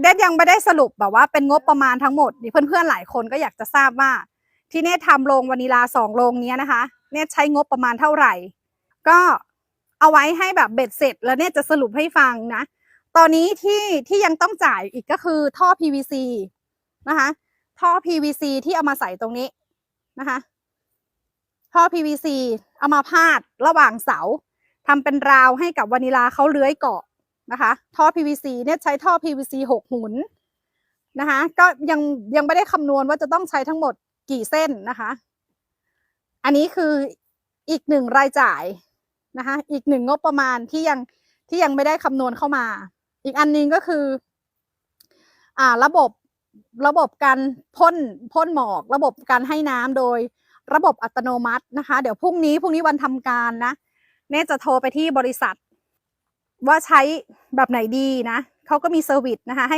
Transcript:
เดดยังไม่ได้สรุปแบบว่าเป็นงบประมาณทั้งหมดนี่เพื่อนๆหลายคนก็อยากจะทราบว่า ที่เนททำโรงวานิลาสองโรงนี้นะคะ เนทใช้งบประมาณเท่าไหร่ ก็เอาไว้ให้แบบเบ็ดเสร็จ แล้วเน่จะสรุปให้ฟังนะ ตอนนี้ที่ที่ยังต้องจ่ายอีกก็คือท่อ PVC นะคะ ท่อ PVC ที่เอามาใส่ตรงนี้นะคะท่อ PVC เอามาพาดระหว่างเสาทำเป็นราวให้กับวานิลาเขาเลื้อยเกาะ นะคะ ท่อ PVC เนี่ยใช้ท่อ PVC หกหุนนะคะ ก็ยังยังไม่ได้คำนวณว่าจะต้องใช้ทั้งหมดกี่เส้นนะคะ อันนี้คืออีกหนึ่งรายจ่ายนะคะ อีกหนึ่งงบประมาณที่ยังที่ยังไม่ได้คำนวณเข้ามา อีกอันหนึงก็คือ อ่าระบบระบบการพ่นพ่นหมอก ระบบการให้น้ำโดยระบบอัตโนมัตินะคะ เดี๋ยวพรุ่งนี้พรุ่งนี้วันทำการนะเน่จะโทรไปที่บริษัท ว่าใช้ แบบไหนดีนะเขาก็มีเซอร์วิสนะคะให้